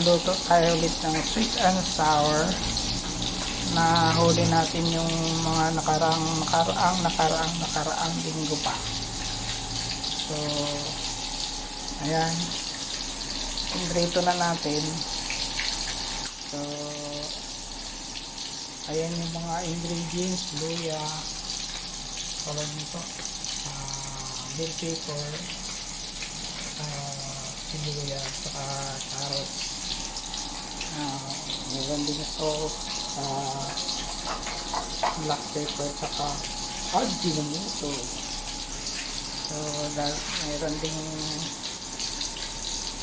Magluluto tayo ulit ng sweet and sour na huli natin yung mga nakaraang nakaraang nakaraang nakaraang linggo pa. So, ayan. Pinrito na natin. So, ayan yung mga ingredients, luya, tawag nito, ah bell pepper, uh, sibuyas, saka carrots. Uh, meron din ito uh, black pepper, saka ajinomoto. So, dahil meron din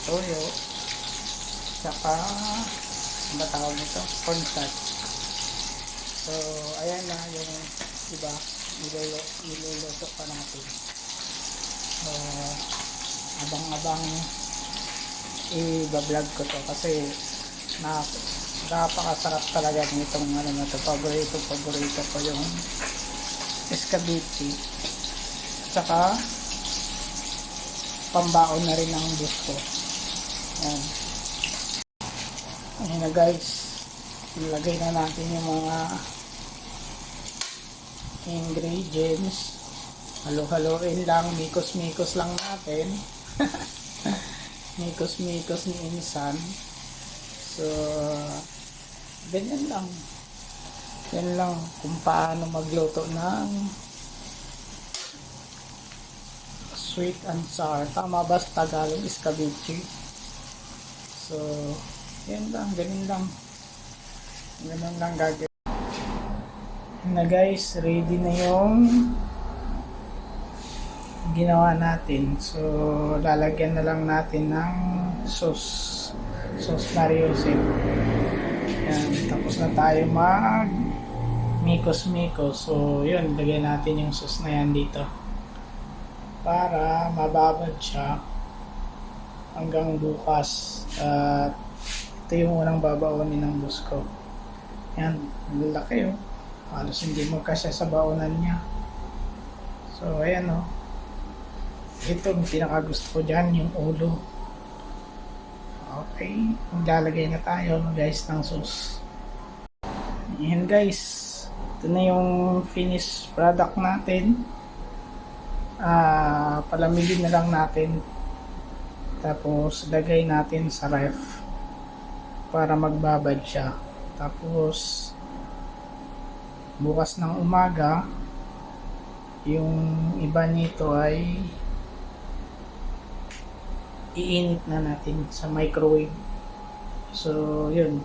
toyo, saka ano tawag nito? Cornstarch. So, ayan na yung iba, nilolo, niloloto pa natin. So, abang-abang i-vlog ko to kasi na napakasarap talaga nitong ano na to paborito paborito ko yung escabeche tsaka pambaon na rin ng gusto. Ayun na guys. Ilagay na natin yung mga ingredients. Halo-haloin lang, mikos-mikos lang natin. mikos-mikos ni Insan. So, ganyan lang. Yan lang kung paano magluto ng sweet and sour. Tama ba sa Tagalog escabeche? So, yan lang, ganyan lang. Ganun lang gagawin. Na guys, ready na yung ginawa natin. So, lalagyan na lang natin ng sauce. Sauce Mario Jose. Yan. Tapos na tayo mag mikos-mikos. So, yun. Lagyan natin yung sauce na yan dito. Para mababad siya hanggang bukas. At ito yung unang babaunin ng bus ko. Yan. Lalaki oh. Halos hindi magkasya sa baonan niya. So, ayan oh ito ang pinakagusto ko dyan yung ulo okay maglalagay na tayo guys ng sauce. Yan guys. Ito na yung finished product natin. Ah palamigin na lang natin. Tapos lagay natin sa ref para magbabad siya. Tapos bukas ng umaga yung iba nito ay iinit na natin sa microwave. So, yun.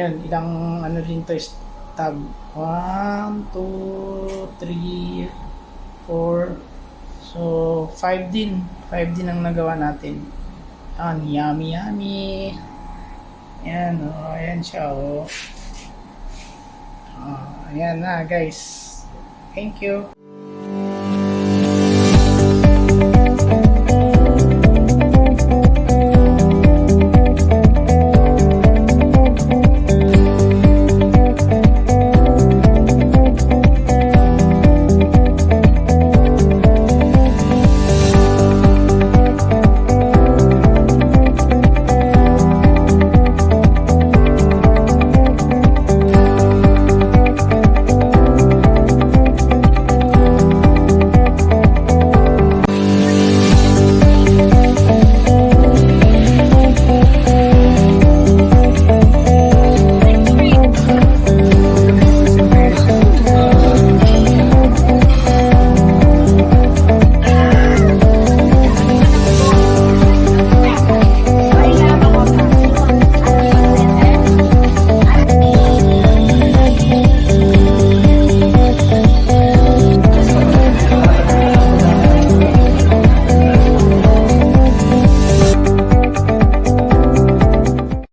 Yan, ilang ano din to is tab. 1, 2, 3, 4. So, 5 din. 5 din ang nagawa natin. Yan, yummy, yummy. Yan, oh, ayan siya, oh. Oh, ayan na, guys. Thank you.